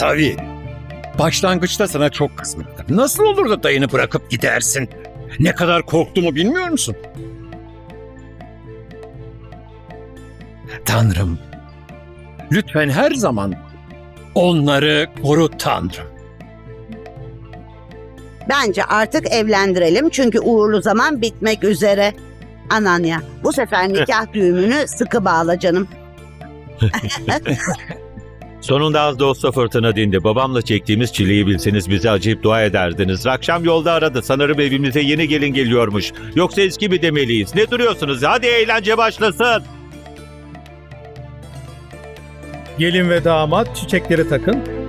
Savi, başlangıçta sana çok kızmıştım. Nasıl olur da dayını bırakıp gidersin? Ne kadar korktuğumu bilmiyor musun? Tanrım, lütfen her zaman onları koru Tanrım. Bence artık evlendirelim çünkü uğurlu zaman bitmek üzere. Ananya, bu sefer nikah düğümünü sıkı bağla canım. Sonunda az da olsa fırtına dindi. Babamla çektiğimiz çileyi bilseniz bize acıyıp dua ederdiniz. Akşam yolda aradı. Sanırım evimize yeni gelin geliyormuş. Yoksa eski mi demeliyiz? Ne duruyorsunuz? Hadi eğlence başlasın. Gelin ve damat çiçekleri takın.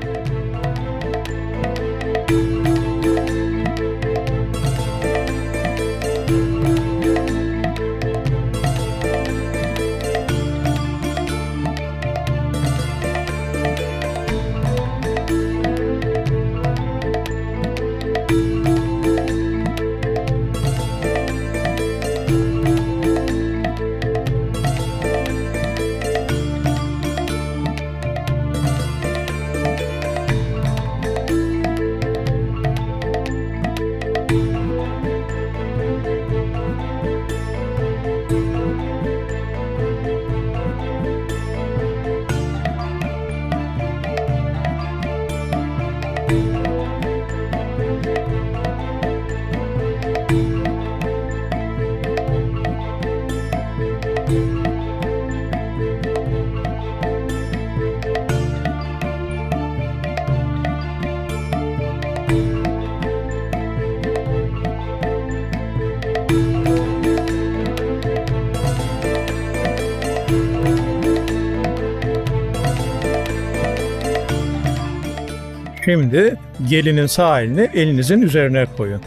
Şimdi gelinin sağ elini elinizin üzerine koyun.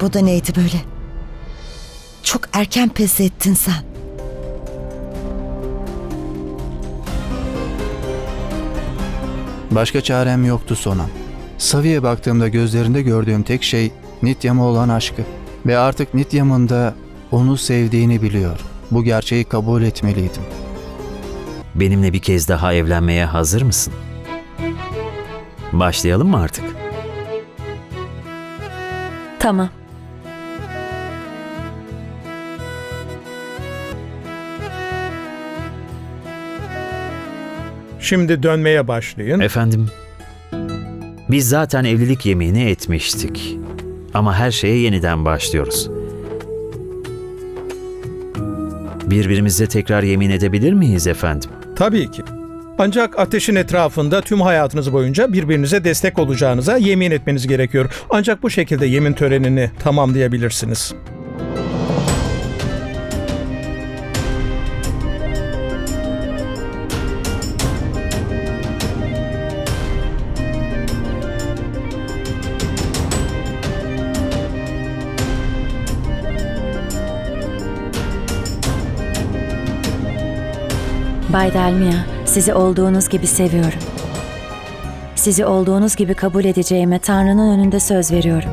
Bu da neydi böyle? Çok erken pes ettin sen. Başka çarem yoktu Sonam. Savi'ye baktığımda gözlerinde gördüğüm tek şey Nityam'a olan aşkı. Ve artık Nityam'ın da onu sevdiğini biliyor. Bu gerçeği kabul etmeliydim. Benimle bir kez daha evlenmeye hazır mısın? Başlayalım mı artık? Tamam. Şimdi dönmeye başlayın. Efendim, biz zaten evlilik yemeğini etmiştik. Ama her şeye yeniden başlıyoruz. Birbirimize tekrar yemin edebilir miyiz efendim? Tabii ki. Ancak ateşin etrafında tüm hayatınız boyunca birbirinize destek olacağınıza yemin etmeniz gerekiyor. Ancak bu şekilde yemin törenini tamamlayabilirsiniz. Bay Delmia, sizi olduğunuz gibi seviyorum. Sizi olduğunuz gibi kabul edeceğime Tanrı'nın önünde söz veriyorum.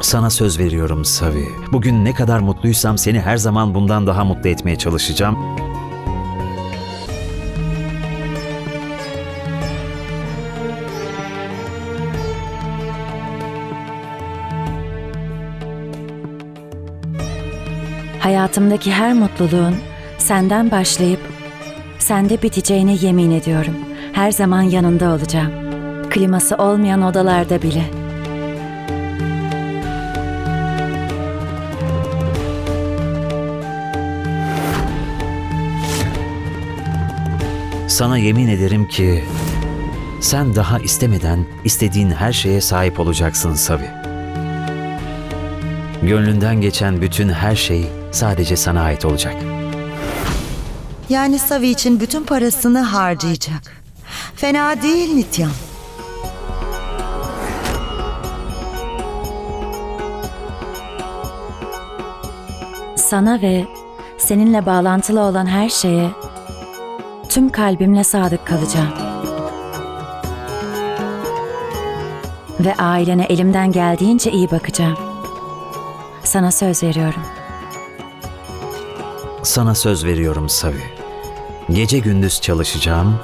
Sana söz veriyorum Savi. Bugün ne kadar mutluysam seni her zaman bundan daha mutlu etmeye çalışacağım. Hayatımdaki her mutluluğun senden başlayıp sende biteceğine yemin ediyorum. Her zaman yanında olacağım. Kliması olmayan odalarda bile. Sana yemin ederim ki sen daha istemeden istediğin her şeye sahip olacaksın Savi. Gönlünden geçen bütün her şey sadece sana ait olacak. Yani Savi için bütün parasını harcayacak. Fena değil Nityam. Sana ve seninle bağlantılı olan her şeye tüm kalbimle sadık kalacağım. Ve ailene elimden geldiğince iyi bakacağım. Sana söz veriyorum. Sana söz veriyorum Savi. Gece gündüz çalışacağım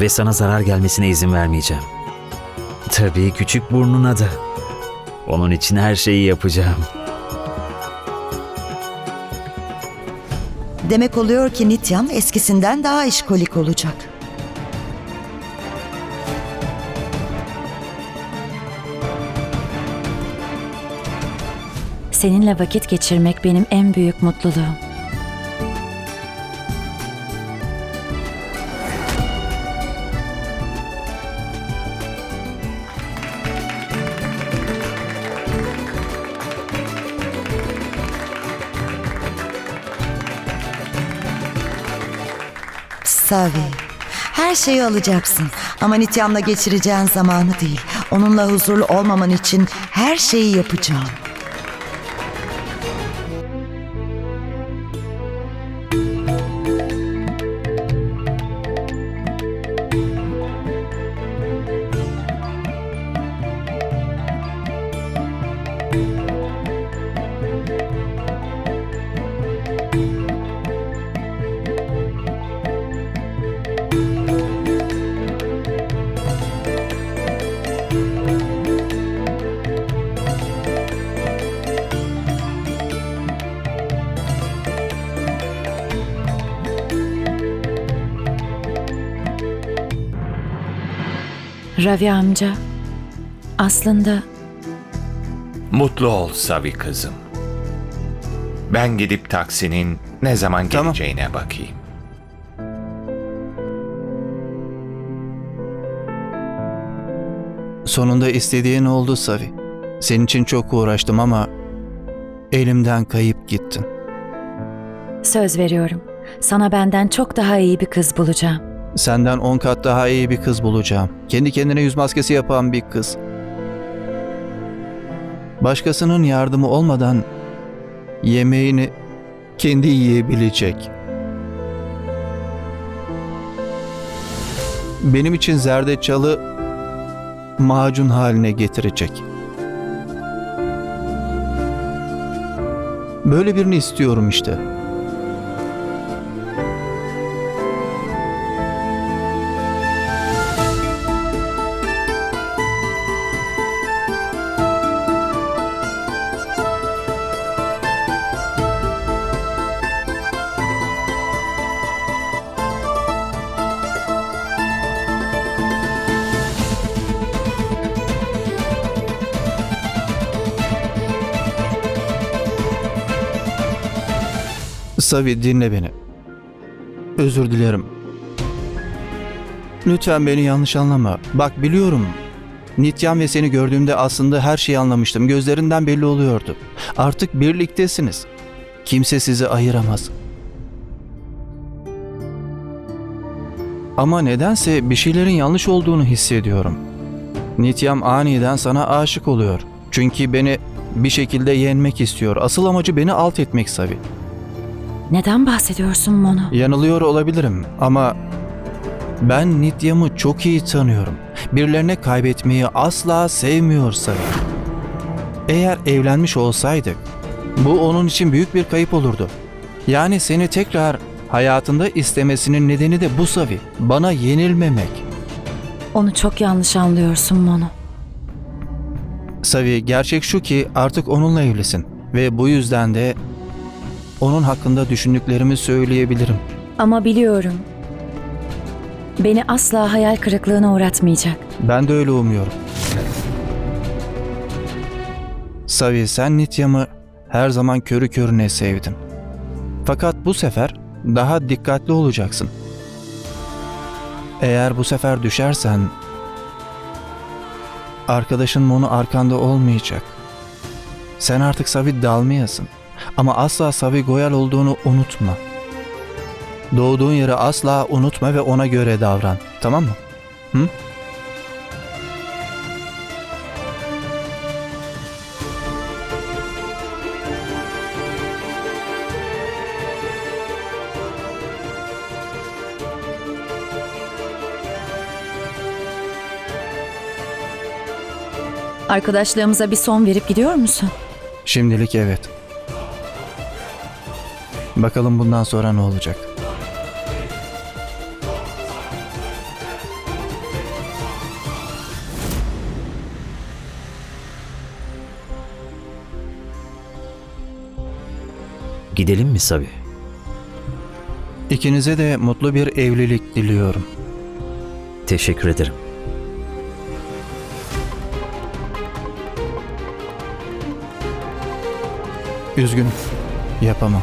ve sana zarar gelmesine izin vermeyeceğim. Tabii küçük burnuna da. Onun için her şeyi yapacağım. Demek oluyor ki Nityam eskisinden daha işkolik olacak. Seninle vakit geçirmek benim en büyük mutluluğum. Savi, her şeyi alacaksın ama Nityam'la geçireceğin zamanı değil. Onunla huzurlu olmaman için her şeyi yapacağım. Ravi amca, aslında Mutlu ol Savi kızım. Ben gidip taksinin ne zaman Tamam. geleceğine bakayım. Sonunda istediğin oldu Savi. Senin için çok uğraştım ama elimden kayıp gittin. söz veriyorum. Sana benden çok daha iyi bir kız bulacağım. Senden on kat daha iyi bir kız bulacağım. Kendi kendine yüz maskesi yapan bir kız. Başkasının yardımı olmadan yemeğini kendi yiyebilecek. Benim için zerdeçalı macun haline getirecek. Böyle birini istiyorum işte. Savi dinle beni. Özür dilerim. Lütfen beni yanlış anlama. Bak biliyorum. Nityam ve seni gördüğümde aslında her şeyi anlamıştım. Gözlerinden belli oluyordu. Artık birliktesiniz. Kimse sizi ayıramaz. Ama nedense bir şeylerin yanlış olduğunu hissediyorum. Nityam aniden sana aşık oluyor. Çünkü beni bir şekilde yenmek istiyor. Asıl amacı beni alt etmek Savi. Neden bahsediyorsun Mono? Yanılıyor olabilirim ama ben Nityam'ı çok iyi tanıyorum. Birilerine kaybetmeyi asla sevmiyorsa. Eğer evlenmiş olsaydık bu onun için büyük bir kayıp olurdu. Yani seni tekrar hayatında istemesinin nedeni de bu Savi. Bana yenilmemek. Onu çok yanlış anlıyorsun Mono. Savi gerçek şu ki artık onunla evlisin. Ve bu yüzden de onun hakkında düşündüklerimi söyleyebilirim. Ama biliyorum. Beni asla hayal kırıklığına uğratmayacak. Ben de öyle umuyorum. Savi sen Nityam'ı her zaman körü körüne sevdin. Fakat bu sefer daha dikkatli olacaksın. Eğer bu sefer düşersen arkadaşın Mon'u arkanda olmayacak. Sen artık Savi Dalmiyasın. Ama asla Savigoyal olduğunu unutma. Doğduğun yeri asla unutma ve ona göre davran. Tamam mı? Hı? Arkadaşlığımıza bir son verip gidiyor musun? Şimdilik evet. Bakalım bundan sonra ne olacak? Gidelim mi Savi? İkinize de mutlu bir evlilik diliyorum. Teşekkür ederim. Üzgünüm. Yapamam.